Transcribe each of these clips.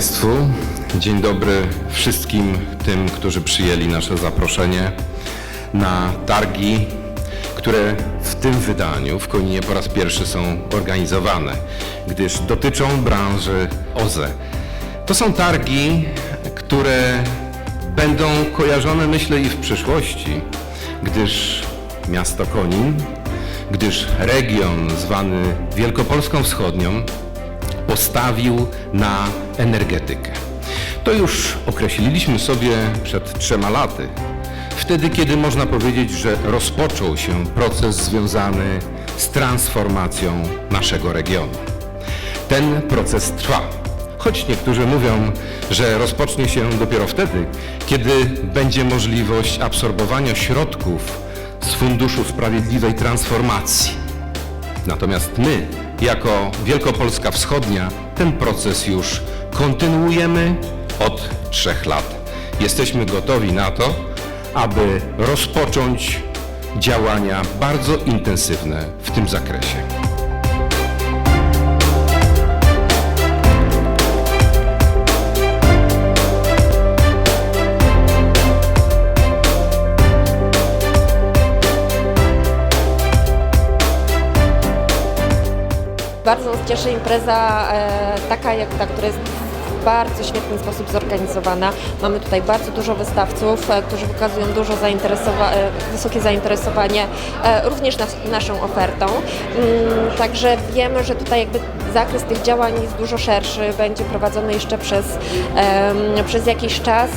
Państwu. Dzień dobry wszystkim tym, którzy przyjęli nasze zaproszenie na targi, które w tym wydaniu w Koninie po raz pierwszy są organizowane, gdyż dotyczą branży OZE. To są targi, które będą kojarzone myślę i w przyszłości, gdyż miasto Konin, gdyż region zwany Wielkopolską Wschodnią postawił na energetykę. To już określiliśmy sobie przed trzema laty. Wtedy, kiedy można powiedzieć, że rozpoczął się proces związany z transformacją naszego regionu. Ten proces trwa. Choć niektórzy mówią, że rozpocznie się dopiero wtedy, kiedy będzie możliwość absorbowania środków z Funduszu Sprawiedliwej Transformacji. Natomiast my, jako Wielkopolska Wschodnia, ten proces już kontynuujemy od trzech lat. Jesteśmy gotowi na to, aby rozpocząć działania bardzo intensywne w tym zakresie. Bardzo nas cieszy impreza e, taka jak ta, która jest w bardzo świetny sposób zorganizowana. Mamy tutaj bardzo dużo wystawców, e, którzy wykazują dużo zainteresowa- e, wysokie zainteresowanie również nas, naszą ofertą. Mm, Także wiemy, że tutaj jakby zakres tych działań jest dużo szerszy, będzie prowadzony jeszcze przez, przez jakiś czas.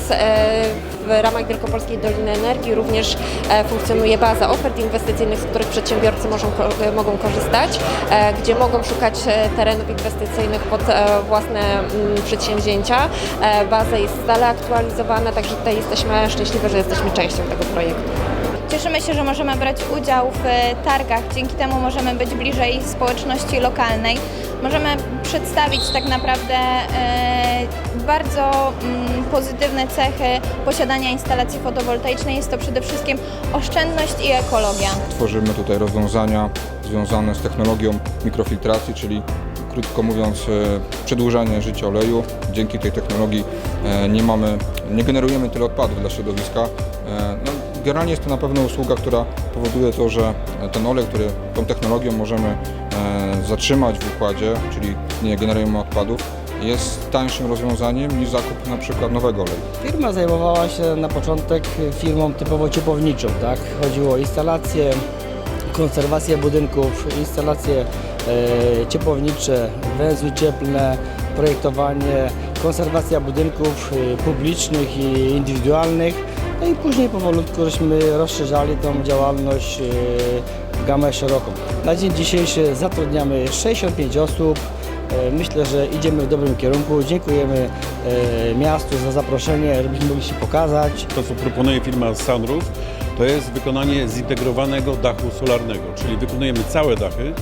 W ramach Wielkopolskiej Doliny Energii również e, funkcjonuje baza ofert inwestycyjnych, z których przedsiębiorcy mogą, ko- e, mogą korzystać, e, gdzie mogą szukać terenów inwestycyjnych pod własne mm, przedsięwzięcia. Baza jest stale aktualizowana, także tutaj jesteśmy szczęśliwi, że jesteśmy częścią tego projektu. Cieszymy się, że możemy brać udział w e, targach. Dzięki temu możemy być bliżej społeczności lokalnej. Możemy przedstawić tak naprawdę e, bardzo mm, pozytywne cechy posiadania instalacji fotowoltaicznej. Jest to przede wszystkim oszczędność i ekologia. Tworzymy tutaj rozwiązania związane z technologią mikrofiltracji, czyli krótko mówiąc e, przedłużanie życia oleju. Dzięki tej technologii nie mamy, nie generujemy tyle odpadów dla środowiska. No, generalnie jest to na pewno usługa, która powoduje to, że ten olej, który tą technologią możemy e, zatrzymać w układzie, czyli nie generujemy odpadów, jest tańszym rozwiązaniem niż zakup na przykład nowego oleju. Firma zajmowała się na początek firmą typowo ciepłowniczą, tak? Chodziło o instalacje, konserwację budynków, instalacje e, ciepłownicze, węzły cieplne, projektowanie, konserwacja budynków e, publicznych i indywidualnych. No i później powolutku żeśmy rozszerzali tą działalność e, w gamę szeroką. Na dzień dzisiejszy zatrudniamy 65 osób. E, Myślę, że idziemy w dobrym kierunku. Dziękujemy e, miastu za zaproszenie, żebyśmy mogli się pokazać. To, co proponuje firma Sunroof, to jest wykonanie zintegrowanego dachu solarnego, czyli wykonujemy całe dachy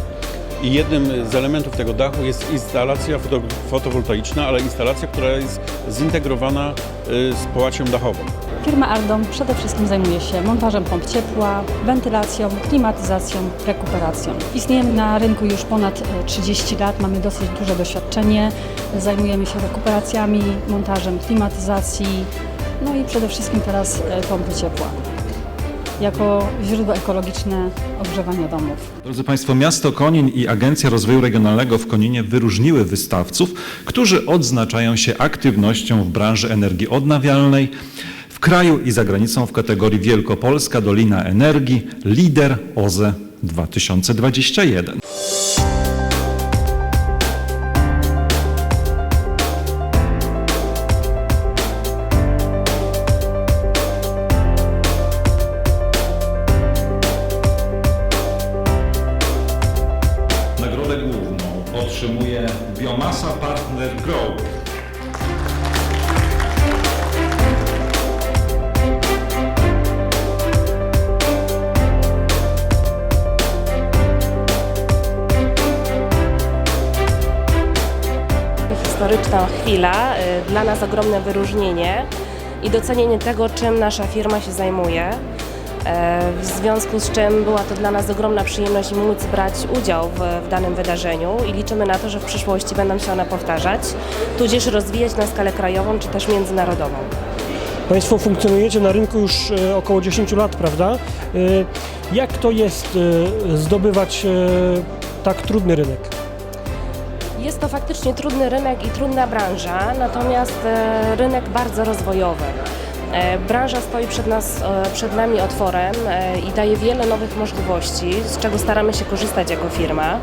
i jednym z elementów tego dachu jest instalacja foto, fotowoltaiczna, ale instalacja, która jest zintegrowana y, z połaciem dachową. Firma Ardom przede wszystkim zajmuje się montażem pomp ciepła, wentylacją, klimatyzacją, rekuperacją. Istniejemy na rynku już ponad e, 30 lat, mamy dosyć duże doświadczenie. Zajmujemy się rekuperacjami, montażem klimatyzacji, no i przede wszystkim teraz e, pompy ciepła jako źródło ekologiczne ogrzewania domów. Drodzy Państwo, miasto Konin i Agencja Rozwoju Regionalnego w Koninie wyróżniły wystawców, którzy odznaczają się aktywnością w branży energii odnawialnej w kraju i za granicą w kategorii Wielkopolska Dolina Energii Lider OZE 2021. otrzymuje Biomasa Partner Grow. historyczna chwila, y, dla nas ogromne wyróżnienie i docenienie tego, czym nasza firma się zajmuje. E, W związku z czym była to dla nas ogromna przyjemność móc brać udział w, w danym wydarzeniu i liczymy na to, że w przyszłości będą się one powtarzać, tudzież rozwijać na skalę krajową czy też międzynarodową. Państwo funkcjonujecie na rynku już e, około 10 lat, prawda? E, Jak to jest zdobywać tak trudny rynek? Jest to faktycznie trudny rynek i trudna branża, natomiast rynek bardzo rozwojowy. E, Branża stoi przed, nas, e, przed nami otworem e, i daje wiele nowych możliwości, z czego staramy się korzystać jako firma.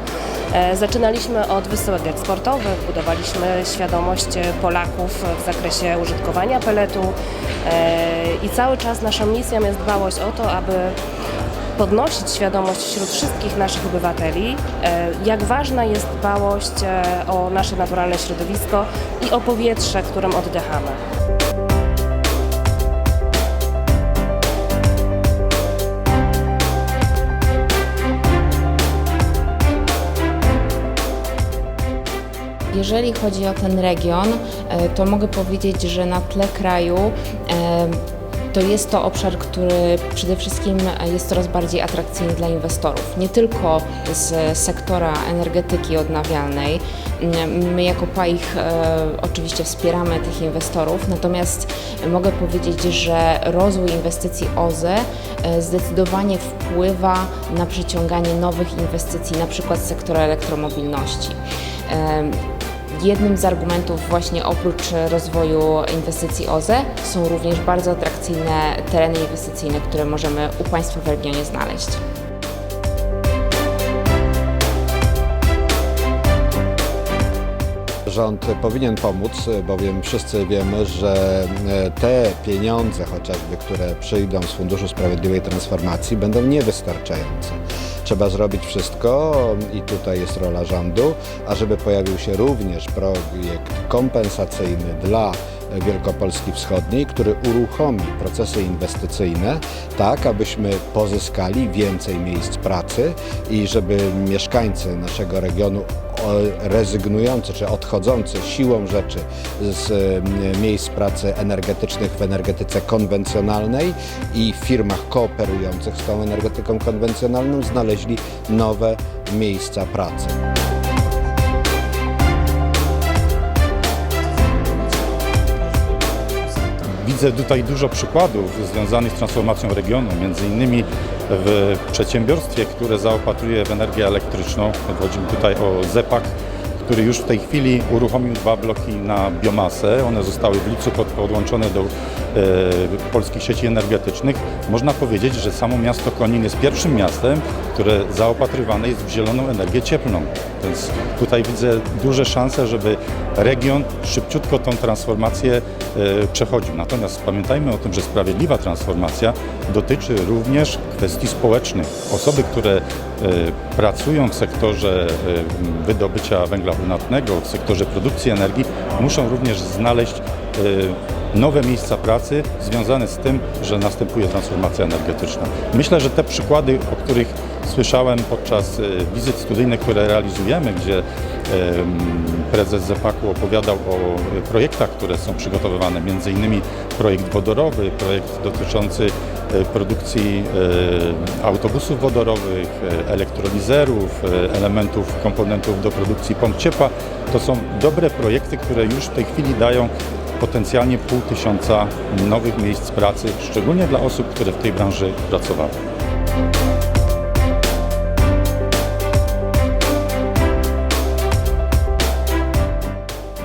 Zaczynaliśmy od wysyłek eksportowych, budowaliśmy świadomość Polaków w zakresie użytkowania peletu i cały czas naszą misją jest dbałość o to, aby podnosić świadomość wśród wszystkich naszych obywateli, jak ważna jest dbałość o nasze naturalne środowisko i o powietrze, którym oddychamy. Jeżeli chodzi o ten region, e, to mogę powiedzieć, że na tle kraju e, to jest to obszar, który przede wszystkim jest coraz bardziej atrakcyjny dla inwestorów. Nie tylko z sektora energetyki odnawialnej. My jako PAIH e, oczywiście wspieramy tych inwestorów, natomiast mogę powiedzieć, że rozwój inwestycji OZE e, zdecydowanie wpływa na przyciąganie nowych inwestycji, na przykład z sektora elektromobilności. Jednym z argumentów właśnie oprócz rozwoju inwestycji OZE są również bardzo atrakcyjne tereny inwestycyjne, które możemy u Państwa w regionie znaleźć. Rząd powinien pomóc, bowiem wszyscy wiemy, że e, te pieniądze chociażby, które przyjdą z Funduszu Sprawiedliwej Transformacji będą niewystarczające. Trzeba zrobić wszystko i tutaj jest rola rządu, ażeby pojawił się również projekt kompensacyjny dla Wielkopolski Wschodniej, który uruchomi procesy inwestycyjne tak, abyśmy pozyskali więcej miejsc pracy i żeby mieszkańcy naszego regionu rezygnujący czy odchodzący siłą rzeczy z mm, miejsc pracy energetycznych w energetyce konwencjonalnej i firmach kooperujących z tą energetyką konwencjonalną znaleźli nowe miejsca pracy. Widzę tutaj dużo przykładów związanych z transformacją regionu, między innymi w przedsiębiorstwie, które zaopatruje w energię elektryczną. Chodzi mi tutaj o ZEPAK, który już w tej chwili uruchomił dwa bloki na biomasę. One zostały w lipcu pod, podłączone do polskich sieci energetycznych. Można powiedzieć, że samo miasto Konin jest pierwszym miastem, które zaopatrywane jest w zieloną energię cieplną. Więc tutaj widzę duże szanse, żeby region szybciutko tą transformację e, przechodził. Natomiast pamiętajmy o tym, że sprawiedliwa transformacja dotyczy również kwestii społecznych. Osoby, które e, pracują w sektorze e, wydobycia węgla brunatnego, w sektorze produkcji energii, muszą również znaleźć e, nowe miejsca pracy związane z tym, że następuje transformacja energetyczna. Myślę, że te przykłady, o których słyszałem podczas e, wizyt studyjnych, które realizujemy, gdzie em, prezes ZEPAK-u opowiadał o projektach, które są przygotowywane, między innymi projekt wodorowy, projekt dotyczący produkcji e, autobusów wodorowych, e, elektrolizerów, e, elementów, komponentów do produkcji pomp ciepła. To są dobre projekty, które już w tej chwili dają potencjalnie pół tysiąca nowych miejsc pracy, szczególnie dla osób, które w tej branży pracowały.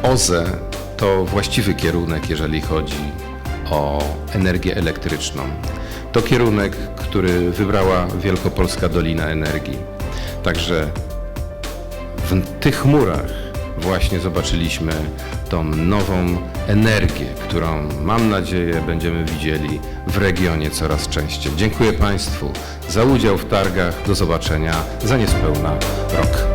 OZE to właściwy kierunek, jeżeli chodzi o energię elektryczną. To kierunek, który wybrała Wielkopolska Dolina Energii. Także w tych murach właśnie zobaczyliśmy tą nową energię, którą mam nadzieję będziemy widzieli w regionie coraz częściej. Dziękuję Państwu za udział w targach. Do zobaczenia za niespełna rok.